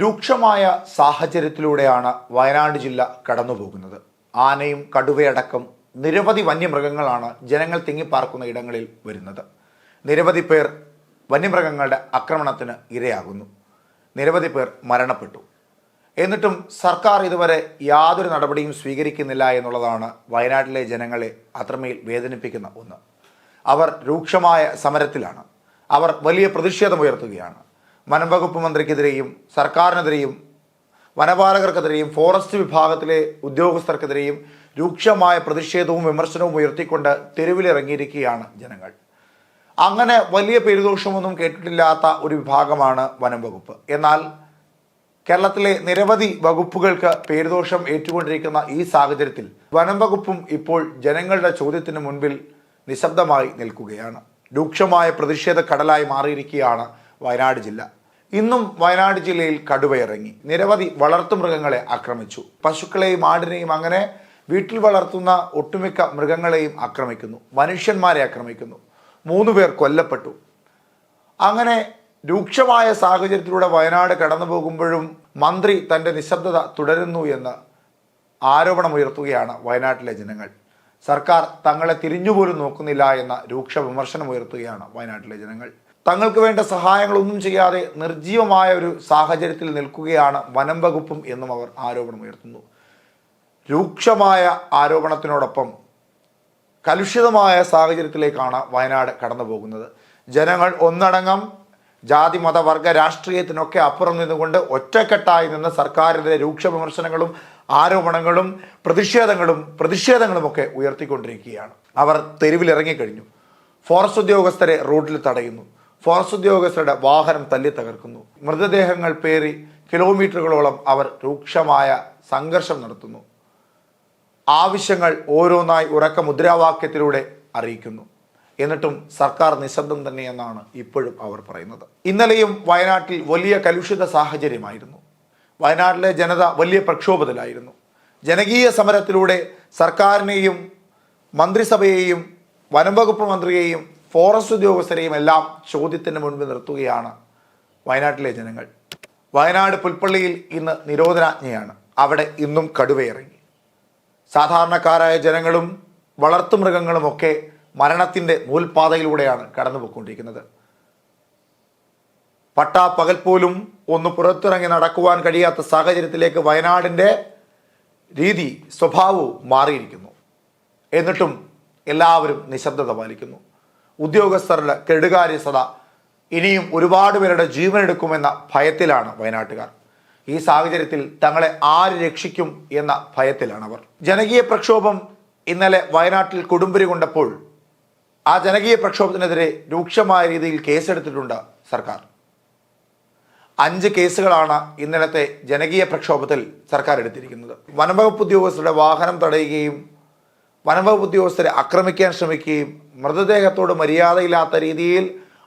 രൂക്ഷമായ സാഹചര്യത്തിലൂടെയാണ് വയനാട് ജില്ല കടന്നുപോകുന്നത്. ആനയും കടുവയടക്കം നിരവധി വന്യമൃഗങ്ങളാണ് ജനങ്ങൾ തിങ്ങിപ്പാർക്കുന്ന ഇടങ്ങളിൽ വരുന്നത്. നിരവധി പേർ വന്യമൃഗങ്ങളുടെ ആക്രമണത്തിന് ഇരയാകുന്നു. നിരവധി പേർ മരണപ്പെട്ടു. എന്നിട്ടും സർക്കാർ ഇതുവരെ യാതൊരു നടപടിയും സ്വീകരിക്കുന്നില്ല എന്നുള്ളതാണ് വയനാട്ടിലെ ജനങ്ങളെ അത്രമേൽ വേദനിപ്പിക്കുന്ന ഒന്ന്. അവർ രൂക്ഷമായ സമരത്തിലാണ്. അവർ വലിയ പ്രതിഷേധമുയർത്തുകയാണ്. വനംവകുപ്പ് മന്ത്രിക്കെതിരെയും സർക്കാരിനെതിരെയും വനപാലകർക്കെതിരെയും ഫോറസ്റ്റ് വിഭാഗത്തിലെ ഉദ്യോഗസ്ഥർക്കെതിരെയും രൂക്ഷമായ പ്രതിഷേധവും വിമർശനവും ഉയർത്തിക്കൊണ്ട് തെരുവിലിറങ്ങിയിരിക്കുകയാണ് ജനങ്ങൾ. അങ്ങനെ വലിയ പെരുദോഷമൊന്നും കേട്ടിട്ടില്ലാത്ത ഒരു വിഭാഗമാണ് വനംവകുപ്പ്. എന്നാൽ കേരളത്തിലെ നിരവധി വകുപ്പുകൾക്ക് പേരുദോഷം ഏറ്റുകൊണ്ടിരിക്കുന്ന ഈ സാഹചര്യത്തിൽ വനം വകുപ്പും ഇപ്പോൾ ജനങ്ങളുടെ ചോദ്യത്തിന് മുൻപിൽ നിശബ്ദമായി നിൽക്കുകയാണ്. രൂക്ഷമായ പ്രതിഷേധ കടലായി മാറിയിരിക്കുകയാണ് വയനാട് ജില്ല. ഇന്നും വയനാട് ജില്ലയിൽ കടുവയിറങ്ങി. നിരവധി വളർത്തുമൃഗങ്ങളെ ആക്രമിച്ചു. പശുക്കളെയും ആടിനെയും അങ്ങനെ വീട്ടിൽ വളർത്തുന്ന ഒട്ടുമിക്ക മൃഗങ്ങളെയും ആക്രമിക്കുന്നു. മനുഷ്യന്മാരെ ആക്രമിക്കുന്നു. മൂന്ന് പേർ കൊല്ലപ്പെട്ടു. അങ്ങനെ രൂക്ഷമായ സാഹചര്യത്തിലൂടെ വയനാട് കടന്നു പോകുമ്പോഴും മന്ത്രി തന്റെ നിശബ്ദത തുടരുന്നു എന്ന് ആരോപണമുയർത്തുകയാണ് വയനാട്ടിലെ ജനങ്ങൾ. സർക്കാർ തങ്ങളെ തിരിഞ്ഞുപോലും നോക്കുന്നില്ല എന്ന രൂക്ഷ വിമർശനമുയർത്തുകയാണ് വയനാട്ടിലെ ജനങ്ങൾ. തങ്ങൾക്ക് വേണ്ട സഹായങ്ങളൊന്നും ചെയ്യാതെ നിർജീവമായ ഒരു സാഹചര്യത്തിൽ നിൽക്കുകയാണ് വനം വകുപ്പും എന്നും അവർ ആരോപണമുയർത്തുന്നു രൂക്ഷമായ ആരോപണത്തിനോടൊപ്പം കലുഷിതമായ സാഹചര്യത്തിലേക്കാണ് വയനാട് കടന്നു പോകുന്നത് ജനങ്ങൾ ഒന്നടങ്കം ജാതി മത വർഗ രാഷ്ട്രീയത്തിനൊക്കെ അപ്പുറം നിന്നുകൊണ്ട് ഒറ്റക്കെട്ടായി നിന്ന് സർക്കാരിന്റെ രൂക്ഷ വിമർശനങ്ങളും ആരോപണങ്ങളും പ്രതിഷേധങ്ങളും പ്രതിഷേധങ്ങളുമൊക്കെ ഉയർത്തിക്കൊണ്ടിരിക്കുകയാണ്. അവർ തെരുവിലിറങ്ങിക്കഴിഞ്ഞു. ഫോറസ്റ്റ് ഉദ്യോഗസ്ഥരെ റോഡിൽ തടയുന്നു. ഫോറസ്റ്റ് ഉദ്യോഗസ്ഥരുടെ വാഹനം തല്ലി തകർക്കുന്നു. മൃതദേഹങ്ങൾ പേറി കിലോമീറ്ററുകളോളം അവർ രൂക്ഷമായ സംഘർഷം നടത്തുന്നു. ആവശ്യങ്ങൾ ഓരോന്നായി ഉറക്ക മുദ്രാവാക്യത്തിലൂടെ അറിയിക്കുന്നു. എന്നിട്ടും സർക്കാർ നിശബ്ദം തന്നെയെന്നാണ് ഇപ്പോഴും അവർ പറയുന്നത്. ഇന്നലെയും വയനാട്ടിൽ വലിയ കലുഷിത സാഹചര്യമായിരുന്നു. വയനാട്ടിലെ ജനത വലിയ പ്രക്ഷോഭത്തിലായിരുന്നു. ജനകീയ സമരത്തിലൂടെ സർക്കാരിനെയും മന്ത്രിസഭയെയും വനംവകുപ്പ് മന്ത്രിയെയും ഫോറസ്റ്റ് ഉദ്യോഗസ്ഥരെയും എല്ലാം ചോദ്യത്തിന് മുൻപ് നിർത്തുകയാണ് വയനാട്ടിലെ ജനങ്ങൾ. വയനാട് പുൽപ്പള്ളിയിൽ ഇന്ന് നിരോധനാജ്ഞയാണ്. അവിടെ ഇന്നും കടുവയിറങ്ങി. സാധാരണക്കാരായ ജനങ്ങളും വളർത്തുമൃഗങ്ങളുമൊക്കെ മരണത്തിന്റെ നൂൽപാതയിലൂടെയാണ് കടന്നുപോയിക്കൊണ്ടിരിക്കുന്നത്. പട്ടാ പകൽ പോലും ഒന്ന് പുറത്തിറങ്ങി നടക്കുവാൻ കഴിയാത്ത സാഹചര്യത്തിലേക്ക് വയനാടിന്റെ രീതി സ്വഭാവവും മാറിയിരിക്കുന്നു. എന്നിട്ടും എല്ലാവരും നിശബ്ദത പാലിക്കുന്നു. ഉദ്യോഗസ്ഥരുടെ കെടുകാര്യസ്ഥത ഇനിയും ഒരുപാട് പേരുടെ ജീവൻ എടുക്കുമെന്ന ഭയത്തിലാണ് വയനാട്ടുകാർ. ഈ സാഹചര്യത്തിൽ തങ്ങളെ ആര് രക്ഷിക്കും എന്ന ഭയത്തിലാണ് അവർ ജനകീയ പ്രക്ഷോഭം ഇന്നലെ വയനാട്ടിൽ കൊടുമ്പിരി കൊണ്ടപ്പോൾ ആ ജനകീയ പ്രക്ഷോഭത്തിനെതിരെ രൂക്ഷമായ രീതിയിൽ കേസെടുത്തിട്ടുണ്ട് സർക്കാർ. അഞ്ച് കേസുകളാണ് ഇന്നലത്തെ ജനകീയ പ്രക്ഷോഭത്തിൽ സർക്കാർ എടുത്തിരിക്കുന്നത്. വനംവകുപ്പ് ഉദ്യോഗസ്ഥരുടെ വാഹനം തടയുകയും വനംവകുപ്പ് ഉദ്യോഗസ്ഥരെ ആക്രമിക്കാൻ ശ്രമിക്കുകയും മൃതദേഹത്തോട് മര്യാദയില്ലാത്ത രീതിയിൽ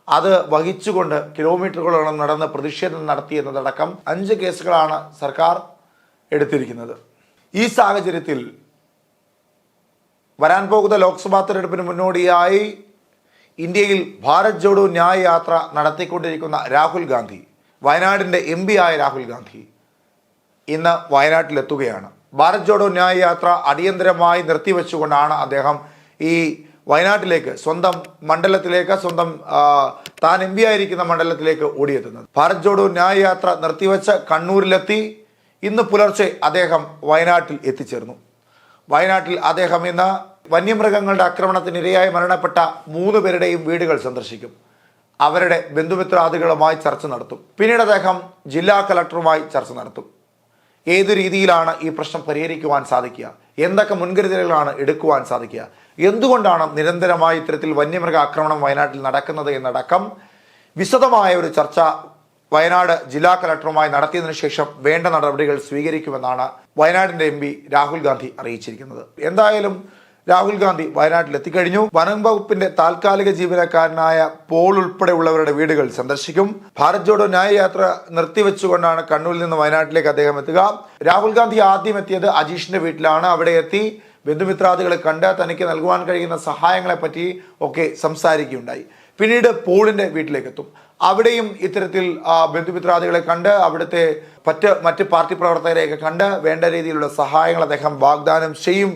അത് വഹിച്ചുകൊണ്ട് കിലോമീറ്ററുകളോളം നടന്ന് പ്രതിഷേധം നടത്തിയെന്നതടക്കം അഞ്ച് കേസുകളാണ് സർക്കാർ എടുത്തിരിക്കുന്നത്. ഈ സാഹചര്യത്തിൽ വരാൻ പോകുന്ന ലോക്സഭാ തെരഞ്ഞെടുപ്പിന് മുന്നോടിയായി ഇന്ത്യയിൽ ഭാരത് ജോഡോ ന്യായ യാത്ര നടത്തിക്കൊണ്ടിരിക്കുന്ന രാഹുൽ ഗാന്ധി വയനാടിന്റെ എം ആയ രാഹുൽ ഗാന്ധി ഇന്ന് വയനാട്ടിലെത്തുകയാണ്. ഭാരത് ജോഡോ ന്യായ യാത്ര അടിയന്തരമായി നിർത്തിവെച്ചുകൊണ്ടാണ് അദ്ദേഹം ഈ വയനാട്ടിലേക്ക് സ്വന്തം മണ്ഡലത്തിലേക്ക് സ്വന്തം താൻ എം ആയിരിക്കുന്ന മണ്ഡലത്തിലേക്ക് ഓടിയെത്തുന്നത്. ഭാരത് ജോഡോ ന്യായ യാത്ര നിർത്തിവെച്ച കണ്ണൂരിലെത്തി ഇന്ന് പുലർച്ചെ അദ്ദേഹം വയനാട്ടിൽ എത്തിച്ചേർന്നു. വയനാട്ടിൽ അദ്ദേഹം ഇന്ന് വന്യമൃഗങ്ങളുടെ ആക്രമണത്തിനിരയായി മരണപ്പെട്ട മൂന്ന് പേരുടെയും വീടുകൾ സന്ദർശിക്കും. അവരുടെ ബന്ധുമിത്രാദികളുമായി ചർച്ച നടത്തും. പിന്നീട് അദ്ദേഹം ജില്ലാ കളക്ടറുമായി ചർച്ച നടത്തും. ഏതു രീതിയിലാണ് ഈ പ്രശ്നം പരിഹരിക്കുവാൻ സാധിക്കുക? എന്തൊക്കെ മുൻകരുതലുകളാണ് എടുക്കുവാൻ സാധിക്കുക? എന്തുകൊണ്ടാണ് നിരന്തരമായി ഇത്തരത്തിൽ വന്യമൃഗ ആക്രമണം വയനാട്ടിൽ നടക്കുന്നത് എന്നടക്കം വിശദമായ ഒരു ചർച്ച വയനാട് ജില്ലാ കലക്ടറുമായി നടത്തിയതിനു ശേഷം വേണ്ട നടപടികൾ സ്വീകരിക്കുമെന്നാണ് വയനാടിന്റെ എം രാഹുൽ ഗാന്ധി അറിയിച്ചിരിക്കുന്നത്. എന്തായാലും രാഹുൽ ഗാന്ധി വയനാട്ടിൽ എത്തിക്കഴിഞ്ഞു വനം വകുപ്പിന്റെ താൽക്കാലിക ജീവനക്കാരനായ പോൾ ഉൾപ്പെടെയുള്ളവരുടെ വീടുകൾ സന്ദർശിക്കും. ഭാരത് ജോഡോ ന്യായയാത്ര നിർത്തിവെച്ചുകൊണ്ടാണ് കണ്ണൂരിൽ നിന്ന് വയനാട്ടിലേക്ക് അദ്ദേഹം എത്തുക. രാഹുൽ ഗാന്ധി ആദ്യം എത്തിയത് അജീഷിന്റെ വീട്ടിലാണ്. അവിടെ എത്തി ബന്ധുമിത്രാദികളെ കണ്ട് തനിക്ക് നൽകുവാൻ കഴിയുന്ന സഹായങ്ങളെ പറ്റി ഒക്കെ സംസാരിക്കുകയുണ്ടായി. പിന്നീട് പോളിന്റെ വീട്ടിലേക്ക് എത്തും അവിടെയും ഇത്തരത്തിൽ ബന്ധുമിത്രാദികളെ കണ്ട് അവിടുത്തെ മറ്റ് മറ്റ് പാർട്ടി പ്രവർത്തകരെയൊക്കെ കണ്ട് വേണ്ട രീതിയിലുള്ള സഹായങ്ങൾ അദ്ദേഹം വാഗ്ദാനം ചെയ്യും.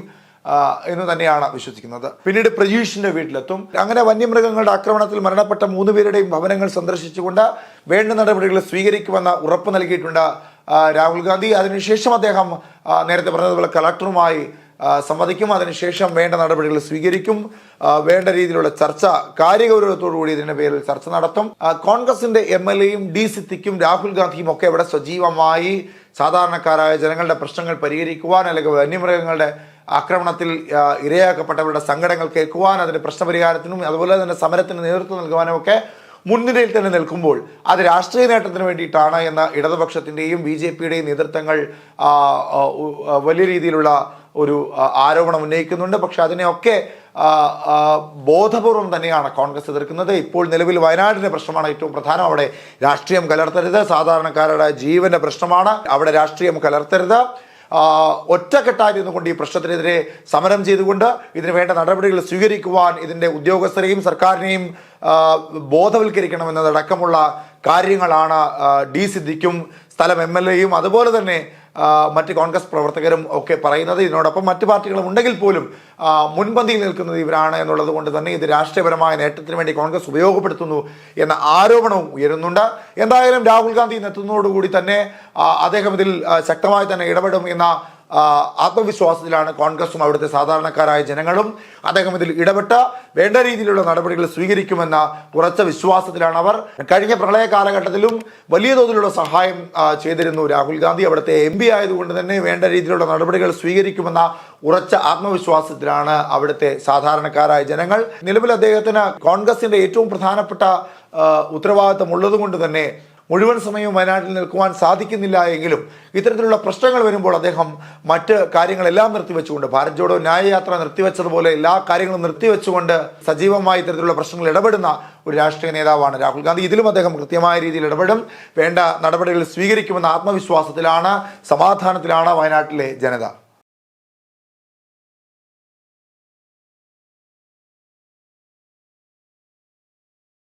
എന്ന് തന്നെയാണ് വിശ്വസിക്കുന്നത്. പിന്നീട് പ്രജീഷിന്റെ വീട്ടിലെത്തും. അങ്ങനെ വന്യമൃഗങ്ങളുടെ ആക്രമണത്തിൽ മരണപ്പെട്ട മൂന്ന് പേരുടെയും ഭവനങ്ങൾ സന്ദർശിച്ചുകൊണ്ട് വേണ്ട നടപടികൾ സ്വീകരിക്കുമെന്ന് ഉറപ്പ് നൽകിയിട്ടുണ്ട് രാഹുൽ ഗാന്ധി. അതിനുശേഷം അദ്ദേഹം നേരത്തെ പറഞ്ഞതുപോലെ കളക്ടറുമായി സംവദിക്കും. അതിനുശേഷം വേണ്ട നടപടികൾ സ്വീകരിക്കും. വേണ്ട രീതിയിലുള്ള ചർച്ച കാര്യഗൗരവത്തോടുകൂടി ഇതിന്റെ പേരിൽ ചർച്ച നടത്തും. കോൺഗ്രസിന്റെ എം എൽ എയും ഡി സിത്തിക്കും രാഹുൽ ഗാന്ധിയും ഒക്കെ ഇവിടെ സജീവമായി സാധാരണക്കാരായ ജനങ്ങളുടെ പ്രശ്നങ്ങൾ പരിഹരിക്കുവാൻ അല്ലെങ്കിൽ വന്യമൃഗങ്ങളുടെ ആക്രമണത്തിൽ ഇരയാക്കപ്പെട്ടവരുടെ സങ്കടങ്ങൾ കേൾക്കുവാൻ അതിന്റെ പ്രശ്നപരിഹാരത്തിനും അതുപോലെ തന്നെ സമരത്തിന് നേതൃത്വം നൽകുവാനും ഒക്കെ മുൻനിരയിൽ തന്നെ നിൽക്കുമ്പോൾ അത് രാഷ്ട്രീയ നേട്ടത്തിന് വേണ്ടിയിട്ടാണ് എന്ന ഇടതുപക്ഷത്തിന്റെയും ബി ജെ പിയുടെയും നേതൃത്വങ്ങൾ വലിയ രീതിയിലുള്ള ഒരു ആരോപണം ഉന്നയിക്കുന്നുണ്ട്. പക്ഷെ അതിനെയൊക്കെ ബോധപൂർവം തന്നെയാണ് കോൺഗ്രസ് എതിർക്കുന്നത്. ഇപ്പോൾ നിലവിൽ വയനാടിന്റെ പ്രശ്നമാണ് ഏറ്റവും പ്രധാനം. അവിടെ രാഷ്ട്രീയം കലർത്തരുത്. സാധാരണക്കാരുടെ ജീവന്റെ പ്രശ്നമാണ്. അവിടെ രാഷ്ട്രീയം കലർത്തരുത്. ഒറ്റക്കെട്ടായി നിന്നുകൊണ്ട് ഈ പ്രശ്നത്തിനെതിരെ സമരം ചെയ്തുകൊണ്ട് ഇതിന് വേണ്ട നടപടികൾ സ്വീകരിക്കുവാൻ ഇതിന്റെ ഉദ്യോഗസ്ഥരെയും സർക്കാരിനെയും ബോധവൽക്കരിക്കണമെന്നതടക്കമുള്ള കാര്യങ്ങളാണ് ഡി സിദ്ദിഖും സ്ഥലം എം എൽ എയും അതുപോലെ തന്നെ മറ്റ് കോൺഗ്രസ് പ്രവർത്തകരും ഒക്കെ പറയുന്നത് ഇതിനോടൊപ്പം മറ്റ് പാർട്ടികളും ഉണ്ടെങ്കിൽ പോലും മുൻപന്തിയിൽ നിൽക്കുന്നത് ഇവരാണ് എന്നുള്ളത് കൊണ്ട് തന്നെ ഇത് രാഷ്ട്രീയപരമായ നേട്ടത്തിന് വേണ്ടി കോൺഗ്രസ് ഉപയോഗപ്പെടുത്തുന്നു എന്ന ആരോപണവും ഉയരുന്നുണ്ട്. എന്തായാലും രാഹുൽ ഗാന്ധി എത്തുന്നതോടുകൂടി തന്നെ അദ്ദേഹം ഇതിൽ ശക്തമായി തന്നെ ഇടപെടും എന്ന ആത്മവിശ്വാസത്തിലാണ് കോൺഗ്രസും അവിടുത്തെ സാധാരണക്കാരായ ജനങ്ങളും അദ്ദേഹം ഇതിൽ ഇടപെട്ട് വേണ്ട രീതിയിലുള്ള നടപടികൾ സ്വീകരിക്കുമെന്ന ഉറച്ച വിശ്വാസത്തിലാണ് അവർ. കഴിഞ്ഞ പ്രളയ കാലഘട്ടത്തിലും വലിയ തോതിലുള്ള സഹായം ചെയ്തിരുന്നു രാഹുൽ ഗാന്ധി. അവിടുത്തെ എം പി ആയതുകൊണ്ട് തന്നെ വേണ്ട രീതിയിലുള്ള നടപടികൾ സ്വീകരിക്കുമെന്ന ഉറച്ച ആത്മവിശ്വാസത്തിലാണ് അവിടുത്തെ സാധാരണക്കാരായ ജനങ്ങൾ. നിലവിൽ അദ്ദേഹത്തിന് കോൺഗ്രസിന്റെ ഏറ്റവും പ്രധാനപ്പെട്ട ആ, ഉത്തരവാദിത്തം ഉള്ളതുകൊണ്ട് തന്നെ മുഴുവൻ സമയവും വയനാട്ടിൽ നിൽക്കുവാൻ സാധിക്കുന്നില്ല എങ്കിലും ഇത്തരത്തിലുള്ള പ്രശ്നങ്ങൾ വരുമ്പോൾ അദ്ദേഹം മറ്റ് കാര്യങ്ങളെല്ലാം നിർത്തിവെച്ചുകൊണ്ട് ഭാരത് ജോഡോ ന്യായയാത്ര നിർത്തിവെച്ചതുപോലെ എല്ലാ കാര്യങ്ങളും നിർത്തിവെച്ചുകൊണ്ട് സജീവമായി ഇത്തരത്തിലുള്ള പ്രശ്നങ്ങൾ ഇടപെടുന്ന ഒരു രാഷ്ട്രീയ നേതാവാണ് രാഹുൽ ഗാന്ധി. ഇതിലും അദ്ദേഹം കൃത്യമായ രീതിയിൽ ഇടപെടും. വേണ്ട നടപടികൾ സ്വീകരിക്കുമെന്ന ആത്മവിശ്വാസത്തിലാണ് സമാധാനത്തിലാണ് വയനാട്ടിലെ ജനത.